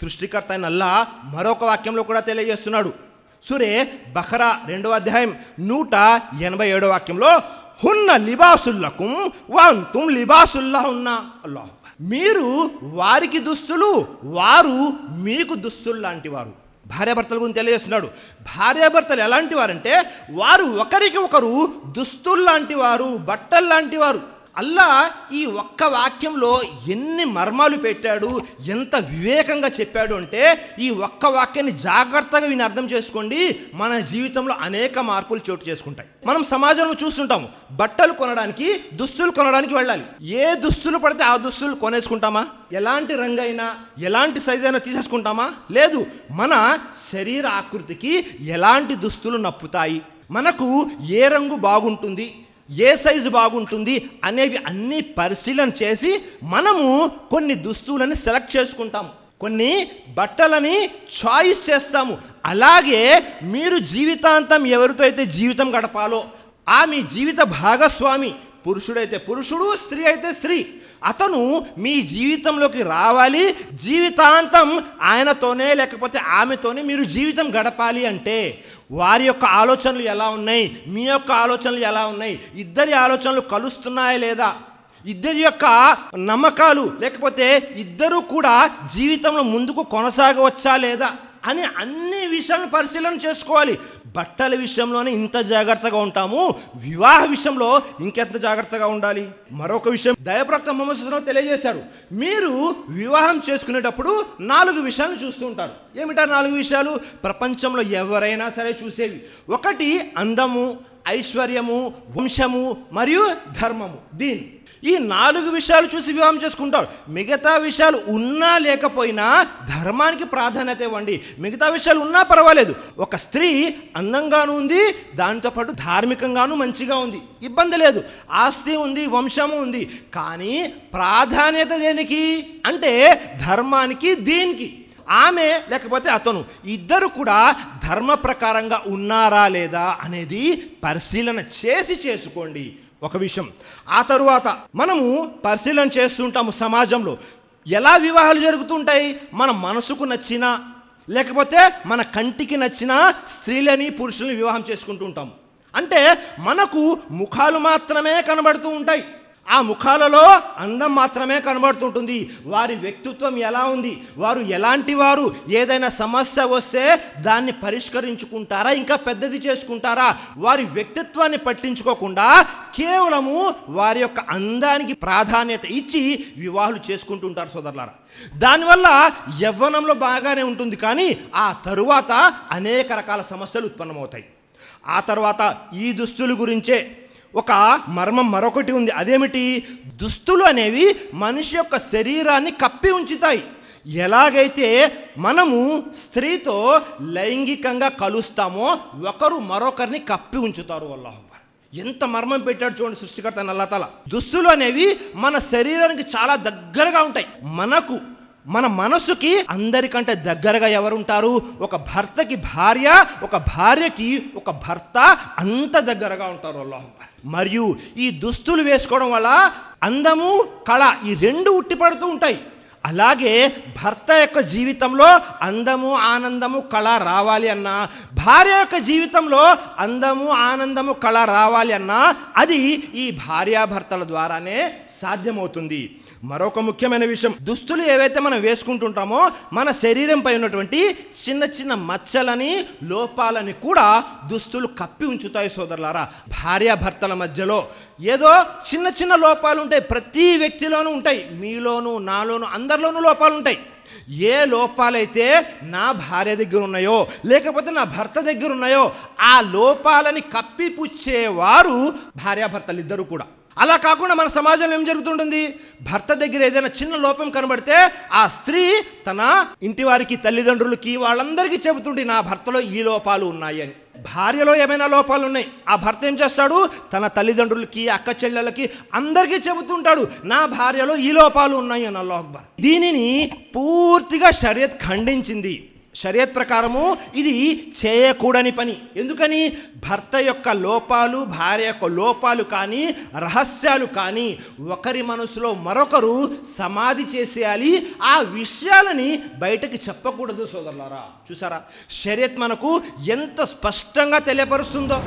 సృష్టికర్త అయిన అల్లా మరొక వాక్యంలో కూడా తెలియజేస్తున్నాడు. సురే బఖరా రెండవ అధ్యాయం నూట ఎనభై ఏడో వాక్యంలో హున్న లిబాసుల్లకుం వంతుం లిబాసుల్లా ఉన్న అల్లాహ్ మీరు వారికి దుస్తులు వారు మీకు దుస్తులు లాంటి వారు. భార్యాభర్తల గురించి తెలియజేస్తున్నాడు. భార్యాభర్తలు ఎలాంటి వారంటే వారు ఒకరికి ఒకరు దుస్తులు లాంటి వారు బట్టలు లాంటి వారు. అల్లా ఈ ఒక్క వాక్యంలో ఎన్ని మర్మాలు పెట్టాడు ఎంత వివేకంగా చెప్పాడు అంటే ఈ ఒక్క వాక్యాన్ని జాగ్రత్తగా విని అర్థం చేసుకోండి. మన జీవితంలో అనేక మార్పులు చోటు చేసుకుంటాయి. మనం సమాజంలో చూస్తుంటాము బట్టలు కొనడానికి దుస్తులు కొనడానికి వెళ్ళాలి. ఏ దుస్తులు పడితే ఆ దుస్తులు కొనేసుకుంటామా? ఎలాంటి రంగు అయినా ఎలాంటి సైజ్ అయినా తీసేసుకుంటామా? లేదు మన శరీర ఆకృతికి ఎలాంటి దుస్తులు నప్పుతాయి? మనకు ఏ రంగు బాగుంటుంది? ఏ సైజు బాగుంటుంది అనేవి అన్నీ పరిశీలన చేసి మనము కొన్ని దుస్తువులని సెలెక్ట్ చేసుకుంటాము. కొన్ని బట్టలని చాయిస్ చేస్తాము. అలాగే మీరు జీవితాంతం ఎవరితో అయితే జీవితం గడపాలో ఆ మీ జీవిత భాగస్వామి పురుషుడైతే పురుషుడు స్త్రీ అయితే స్త్రీ. అతను మీ జీవితంలోకి రావాలి జీవితాంతం ఆయనతోనే లేకపోతే ఆమెతోనే మీరు జీవితం గడపాలి అంటే వారి యొక్క ఆలోచనలు ఎలా ఉన్నాయి మీ యొక్క ఆలోచనలు ఎలా ఉన్నాయి ఇద్దరి ఆలోచనలు కలుస్తున్నాయా లేదా ఇద్దరి యొక్క నమ్మకాలు లేకపోతే ఇద్దరు కూడా జీవితంలో ముందుకు కొనసాగవచ్చా లేదా? అని అన్ని విషయాలను పరిశీలన చేసుకోవాలి. బట్టల విషయంలోనే ఇంత జాగ్రత్తగా ఉంటాము. వివాహ విషయంలో ఇంకెంత జాగ్రత్తగా ఉండాలి? మరొక విషయం దయప్రక్త మొహమ్మద్ తెలియజేశారు. మీరు వివాహం చేసుకునేటప్పుడు నాలుగు విషయాలు చూస్తూ ఉంటారు. ఏమిటా నాలుగు విషయాలు? ప్రపంచంలో ఎవరైనా సరే చూసేవి. ఒకటి అందము ఐశ్వర్యము వంశము మరియు ధర్మము. దీన్. ఈ నాలుగు విషయాలు చూసి వివాహం చేసుకుంటారు మిగతా విషయాలు ఉన్నా లేకపోయినా ధర్మానికి ప్రాధాన్యత ఇవ్వండి. మిగతా విషయాలు ఉన్నా పర్వాలేదు. ఒక స్త్రీ అందంగాను ఉంది దానితో పాటు ధార్మికంగాను మంచిగా ఉంది. ఇబ్బంది లేదు. ఆస్తి ఉంది వంశము ఉంది. కానీ ప్రాధాన్యత దేనికి? అంటే ధర్మానికి దీనికి. ఆమె లేకపోతే అతను ఇద్దరు కూడా ధర్మ ప్రకారంగా ఉన్నారా లేదా అనేది పరిశీలన చేసి చేసుకోండి. ఒక విషయం ఆ తరువాత మనము పరిశీలన చేస్తుంటాము సమాజంలో. ఎలా వివాహాలు జరుగుతుంటాయి? మన మనసుకు నచ్చిన లేకపోతే మన కంటికి నచ్చిన స్త్రీలని పురుషుల్ని వివాహం చేసుకుంటూ ఉంటాము. అంటే మనకు ముఖాలు మాత్రమే కనబడుతూ ఉంటాయి. ఆ ముఖాలలో అందం మాత్రమే కనబడుతుంటుంది. వారి వ్యక్తిత్వం ఎలా ఉంది? వారు ఎలాంటి వారు? ఏదైనా సమస్య వస్తే దాన్ని పరిష్కరించుకుంటారా? ఇంకా పెద్దది చేసుకుంటారా? వారి వ్యక్తిత్వాన్ని పట్టించుకోకుండా కేవలము వారి యొక్క అందానికి ప్రాధాన్యత ఇచ్చి వివాహాలు చేసుకుంటుంటారు సోదరులారా. దానివల్ల యవ్వనంలో బాగానే ఉంటుంది కానీ ఆ తరువాత అనేక రకాల సమస్యలు ఉత్పన్నమవుతాయి. ఆ తర్వాత ఈ దుస్తుల గురించే ఒక మర్మం మరొకటి ఉంది. అదేమిటి? దుస్తులు అనేవి మనిషి యొక్క శరీరాన్ని కప్పి ఉంచుతాయి. ఎలాగైతే మనము స్త్రీతో లైంగికంగా కలుస్తామో ఒకరు మరొకరిని కప్పి ఉంచుతారు అల్లాహ్ ఎంత మర్మం పెట్టాడు చూడండి సృష్టికర్త నల్లతల దుస్తులు అనేవి మన శరీరానికి చాలా దగ్గరగా ఉంటాయి. మనకు మన మనసుకి అందరికంటే దగ్గరగా ఎవరుంటారు? ఒక భర్తకి భార్య ఒక భార్యకి ఒక భర్త అంత దగ్గరగా ఉంటారు అల్లాహ్ మరియు ఈ దుస్తులు వేసుకోవడం వల్ల అందము కళ ఈ రెండు ఉట్టిపడుతూ ఉంటాయి. అలాగే భర్త యొక్క జీవితంలో అందము ఆనందము కళ రావాలి అన్నా భార్య యొక్క జీవితంలో అందము ఆనందము కళ రావాలి అన్నా అది ఈ భార్యాభర్తల ద్వారానే సాధ్యమవుతుంది. మరొక ముఖ్యమైన విషయం దుస్తులు ఏవైతే మనం వేసుకుంటుంటామో మన శరీరంపై ఉన్నటువంటి చిన్న చిన్న మచ్చలని లోపాలని కూడా దుస్తులు కప్పి ఉంచుతాయి సోదరులారా. భార్యాభర్తల మధ్యలో ఏదో చిన్న చిన్న లోపాలు ఉంటాయి ప్రతి వ్యక్తిలోనూ ఉంటాయి. మీలోనూ నాలోనూ అందరిలోనూ లోపాలు ఉంటాయి. ఏ లోపాలైతే నా భార్య దగ్గర ఉన్నాయో లేకపోతే నా భర్త దగ్గర ఉన్నాయో ఆ లోపాలని కప్పిపుచ్చేవారు భార్యాభర్తలు ఇద్దరు కూడా. అలా కాకుండా మన సమాజంలో ఏం జరుగుతుంటుంది? భర్త దగ్గర ఏదైనా చిన్న లోపం కనబడితే ఆ స్త్రీ తన ఇంటి వారికి తల్లిదండ్రులకి వాళ్ళందరికీ చెబుతుంటే నా భర్తలో ఈ లోపాలు ఉన్నాయి అని భార్యలో ఏమైనా లోపాలు ఉన్నాయి ఆ భర్త ఏం చేస్తాడు? తన తల్లిదండ్రులకి అక్క చెల్లెలకి అందరికీ చెబుతుంటాడు నా భార్యలో ఈ లోపాలు ఉన్నాయి అని అల్లాహ్ అక్బర్. దీనిని పూర్తిగా షరియత్ ఖండించింది. షరియత్ ప్రకారము ఇది చేయకూడని పని. ఎందుకని? భర్త యొక్క లోపాలు భార్య యొక్క లోపాలు కానీ రహస్యాలు కానీ ఒకరి మనసులో మరొకరు సమాధి చేసేయాలి. ఆ విషయాలని బయటకి చెప్పకూడదు సోదరులారా. చూసారా? షరియత్ మనకు ఎంత స్పష్టంగా తెలియపరుస్తుందో.